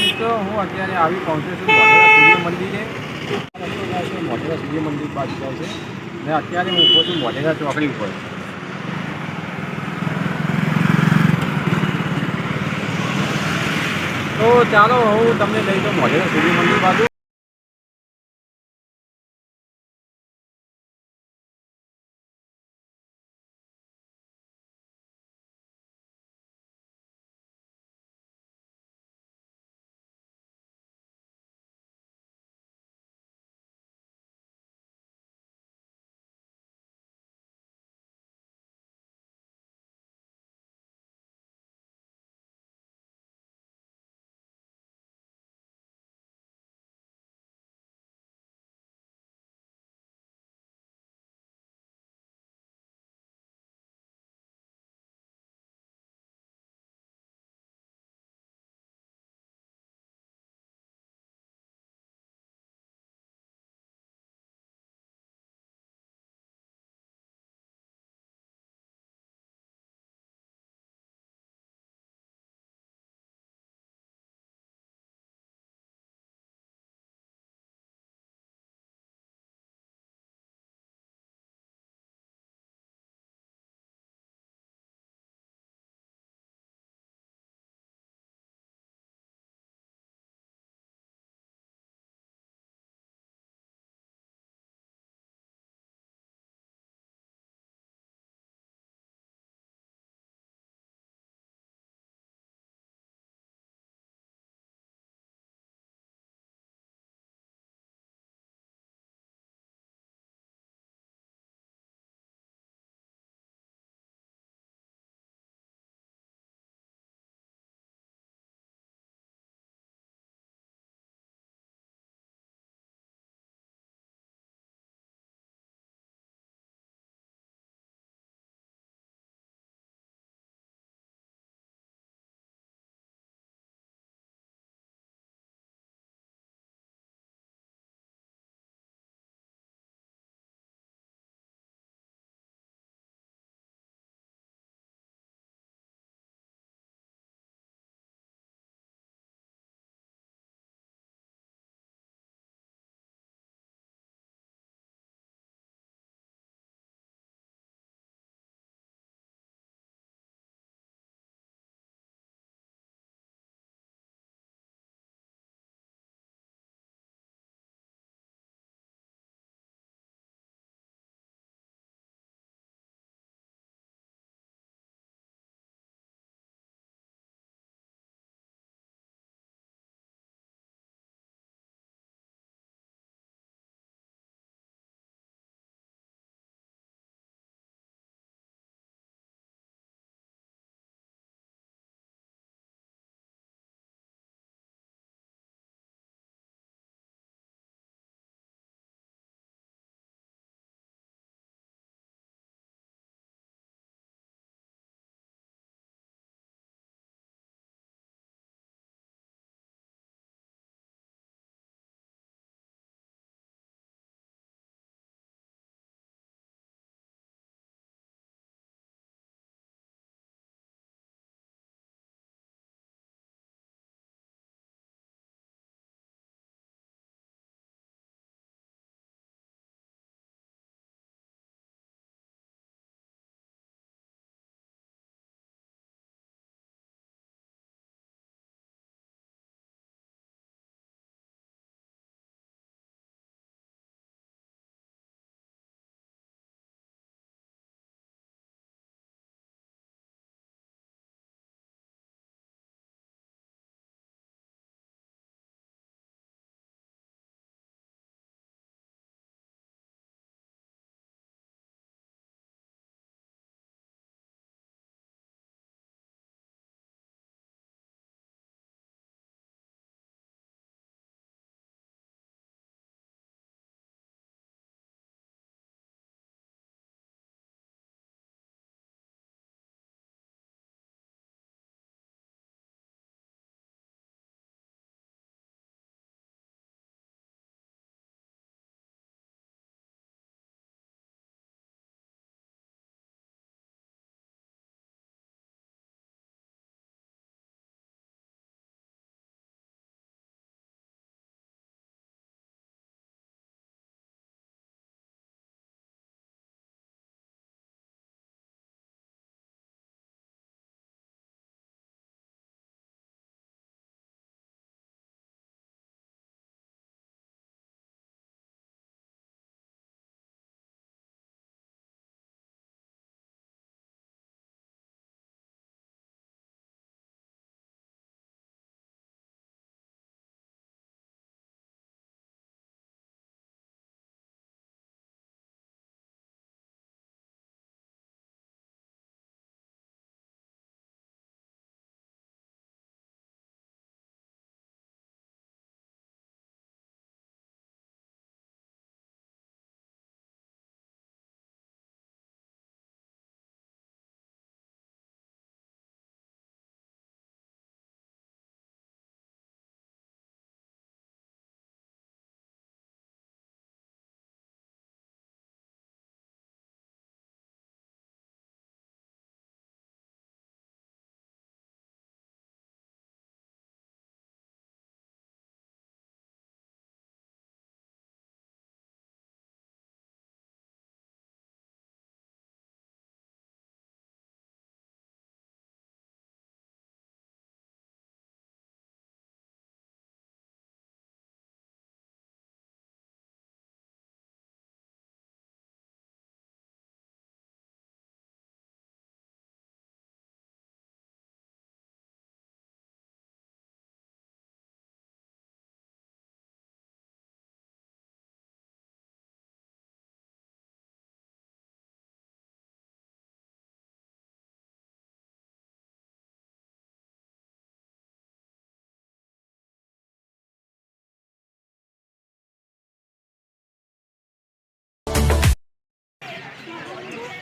મિત્રો હું અત્યારે આવી પહોંચ્યો છું, મોઢેરા સૂર્ય મંદિરે. મોઢેરા સૂર્ય મંદિર પાસે જાય છે. ને અત્યારે હું ઊભો છું મોઢેરા ચોકડી ઉપર. તો ચાલો, હું તમને લઈ જાઉં મોઢેરા સૂર્ય મંદિર બાજુ.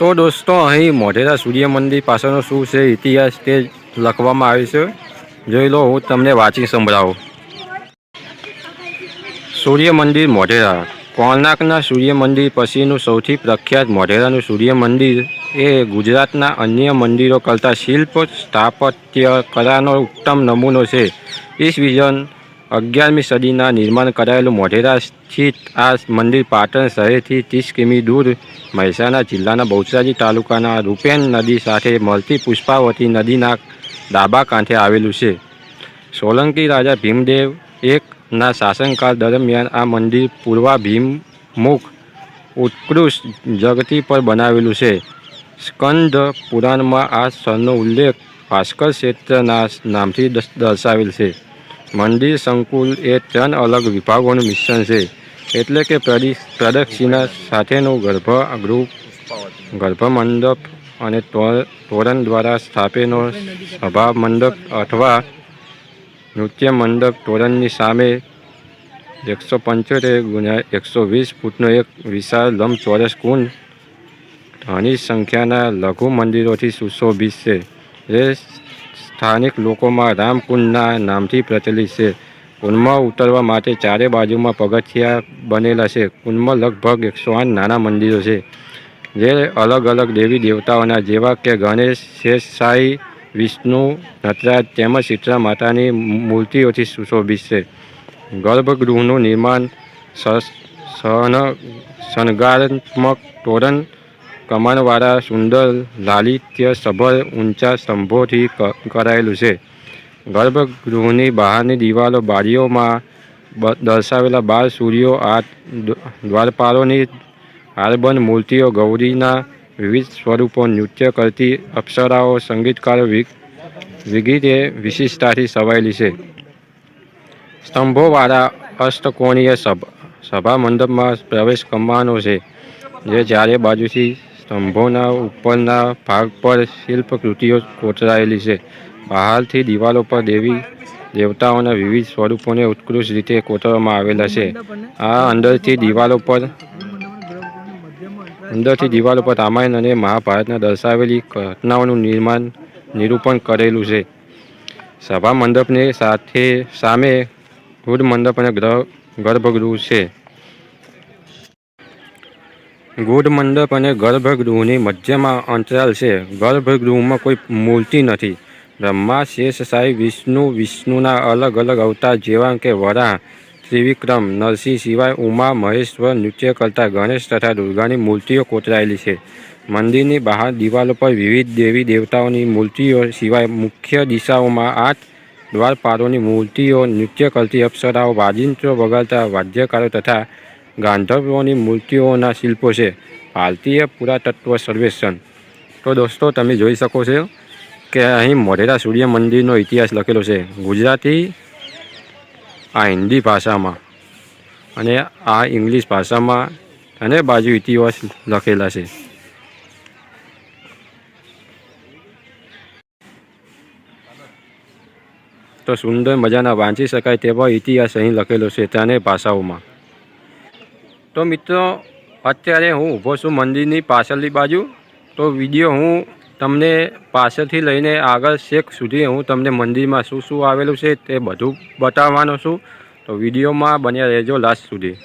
તો દોસ્તો, અહીં મોઢેરા સૂર્ય મંદિર પાસેનો શું છે ઇતિહાસ તે લખવામાં આવે છે. જોઈ લો, હું તમને વાંચી સંભળાવું. સૂર્ય મંદિર મોઢેરા. કોણાર્કના સૂર્ય મંદિર પછીનું સૌથી પ્રખ્યાત મોઢેરાનું સૂર્ય મંદિર એ ગુજરાતના અન્ય મંદિરો કરતાં શિલ્પ સ્થાપત્ય કલાનો ઉત્તમ નમૂનો છે. ઈસવીસન અગિયારમી સદીના નિર્માણ કરાયેલું મોઢેરા સ્થિત આ મંદિર પાટણ શહેરથી ત્રીસ કિમી દૂર મહેસાણા જિલ્લાના બહુચરાજી તાલુકાના રૂપેન નદી સાથે મળતી પુષ્પાવતી નદીના ડાબા કાંઠે આવેલું છે. સોલંકી રાજા ભીમદેવ એકના શાસનકાળ દરમિયાન આ મંદિર પૂર્વા ભીમમુખ ઉત્કૃષ્ટ જગતી પર બનાવેલું છે. સ્કંદ પુરાણમાં આ સ્થળનો ઉલ્લેખ ભાસ્કર ક્ષેત્રના નામથી દર્શાવેલ છે. મંદિર સંકુલ એ ત્રણ અલગ વિભાગોનું મિશ્રણ છે. એટલે કે પ્રદિ- પ્રદક્ષિણા સાથેનું ગર્ભગૃહ ગર્ભમંડપ અને તોરણ દ્વારા સ્થાપેલો સભા મંડપ અથવા નૃત્ય મંડપ તોરણની સામે એકસો પંચોતેર ગુણ્યા એકસો વીસ ફૂટનો એક વિશાળ લંબચોરસ કુંડ ઘણી સંખ્યાના લઘુ મંદિરોથી સુશોભિત છે. જે સ્થાનિક લોકોમાં રામકુંડના નામથી પ્રચલિત છે. કુંડમાં ઉતરવા માટે ચારે બાજુમાં પગથિયા બનેલા છે. કુંડમાં લગભગ એકસો આઠ નાના મંદિરો છે, જે અલગ અલગ દેવી દેવતાઓના જેવા કે ગણેશ શેષશાહી વિષ્ણુ, નટરાજ તેમજ શીતળા માતાની મૂર્તિઓથી સુશોભિત છે. ગર્ભગૃહનું નિર્માણ સહન, શણગારાત્મક તોરણ કમાણવાળા સુંદર લાલિત્ય સભર ઊંચા સ્તંભોથી કરાયેલું છે. ગર્ભગૃહની બહારની દિવાલો બારીઓમાં દર્શાવેલા બાર સૂર્યો, આ દ્વારપાલોની હારબંધ મૂર્તિઓ, ગૌરીના વિવિધ સ્વરૂપો, નૃત્ય કરતી અપ્સરાઓ, સંગીતકારો વિગીતે વિશિષ્ટતાથી સવાયેલી છે. સ્તંભોવાળા અષ્ટકોણીય સભા મંડપમાં પ્રવેશ કરવાનો છે, જે ચારે બાજુથી સ્તંભોના ઉપરના ભાગ પર શિલ્પકૃતિઓ કોતરાયેલી છે. બહારથી દિવાલો પર દેવી દેવતાઓના વિવિધ સ્વરૂપોને ઉત્કૃષ્ટ રીતે કોતરવામાં આવેલા છે. આ અંદરથી દિવાલો પર અંદરથી દિવાલો પર રામાયણ અને મહાભારતના દર્શાવેલી ઘટનાઓનું નિર્માણ, નિરૂપણ કરેલું છે. સભા મંડપની સાથે સામે ગૂઢ મંડપ અને ગ્રહ, ગર્ભગૃહ છે. ગૂઢ મંડપ અને ગર્ભગૃહની મધ્યમાં અંતરાલ છે. ગર્ભગૃહમાં કોઈ મૂર્તિ નથી. બ્રહ્મા શેષશાહી વિષ્ણુ, વિષ્ણુના અલગ અલગ અવતાર જેવા કે વરાહ, ત્રિવિક્રમ, નરસિંહ સિવાય ઉમા, મહેશ્વર, નૃત્ય કરતા ગણેશ તથા દુર્ગાની મૂર્તિઓ કોતરાયેલી છે. મંદિરની બહાર દિવાલો પર વિવિધ દેવી દેવતાઓની મૂર્તિઓ સિવાય મુખ્ય દિશાઓમાં આઠ દ્વારપારોની મૂર્તિઓ, નૃત્ય કરતી અપ્સરાઓ, વાજિંત્રો વગાડતા વાદ્યકારો તથા ગાંધર્વોની મૂર્તિઓના શિલ્પો છે. ભારતીય પુરાતત્વ સર્વેક્ષણ. તો દોસ્તો, તમે જોઈ શકો છો કે અહીં મોઢેરા સૂર્ય મંદિરનો ઇતિહાસ લખેલો છે. ગુજરાતી આ હિન્દી ભાષામાં અને આ ઇંગ્લિશ ભાષામાં અને બાજુ ઇતિહાસ લખેલા છે. તો સુંદર મજાના વાંચી શકાય તેવો ઇતિહાસ અહીં લખેલો છે ત્યાંની ભાષાઓમાં. તો મિત્રો, અત્યારે હું ઊભો છું મંદિરની પાછળની બાજુ. તો વીડિયો હું તમને પાછળથી લઈને આગળ શેક સુધી હું તમને મંદિરમાં શું શું આવેલું છે તે બધું બતાવવાનો છું. તો વિડીયોમાં બન્યા રહેજો લાસ્ટ સુધી.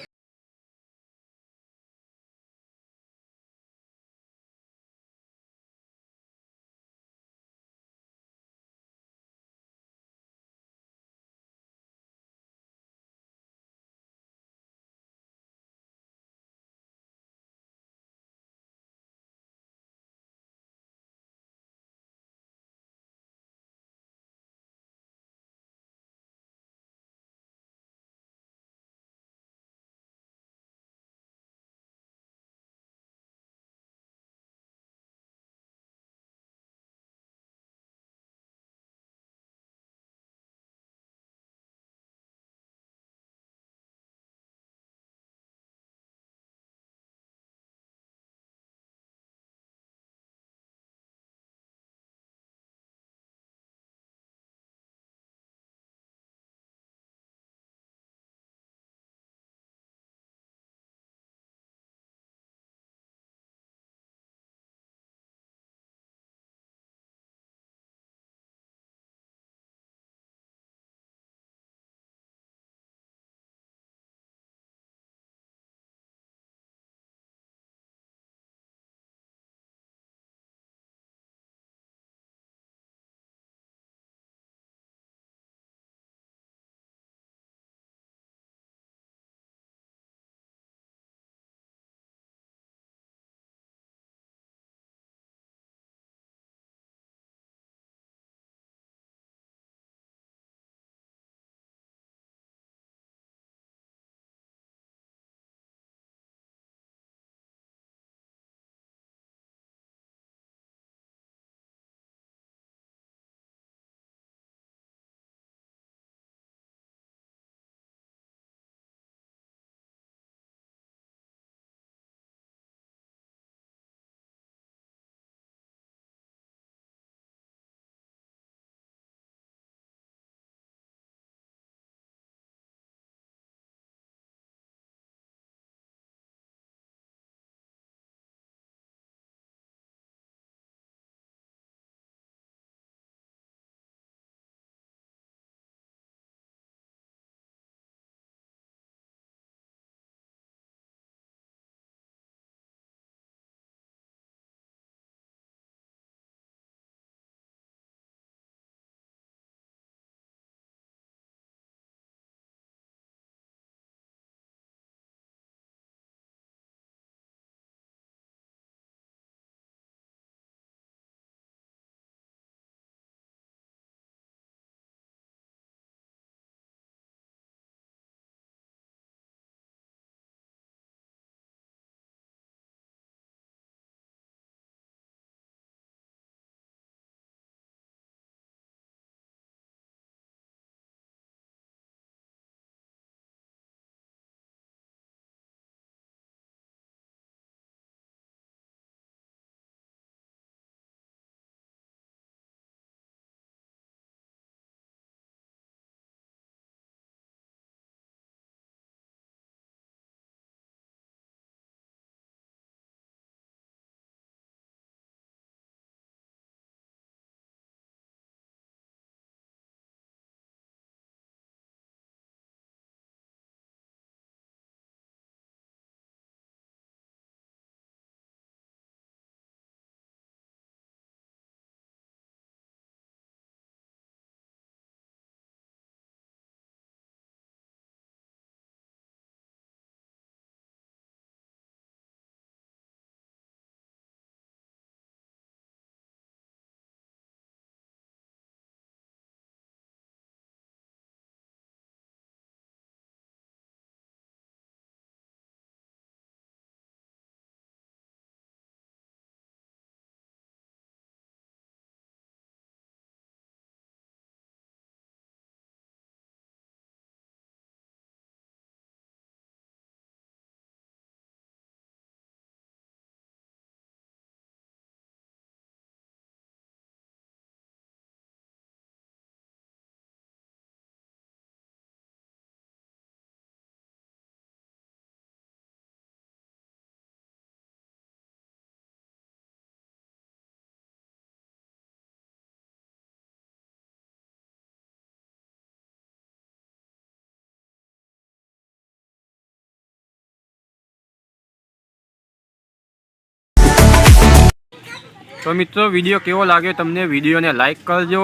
તો મિત્રો વીડિયો કેવો લાગ્યો તમને? વિડીયોને લાઈક કરજો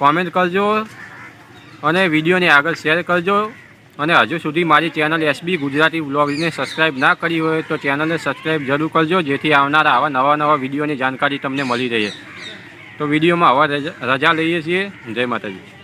કોમેન્ટ કરજો, અને વિડીયોને આગળ શેર કરજો. અને હજુ સુધી મારી ચેનલ એસબી ગુજરાતી વ્લોગ્સને સબસ્ક્રાઈબ ના કરી હોય તો ચેનલને સબસ્ક્રાઈબ જરૂર કરજો, જેથી આવનારા આવા નવા નવા વિડીયોની જાણકારી તમને મળી રહે. તો વિડીયોમાં આવા રજા લઈએ છીએ. જય માતાજી.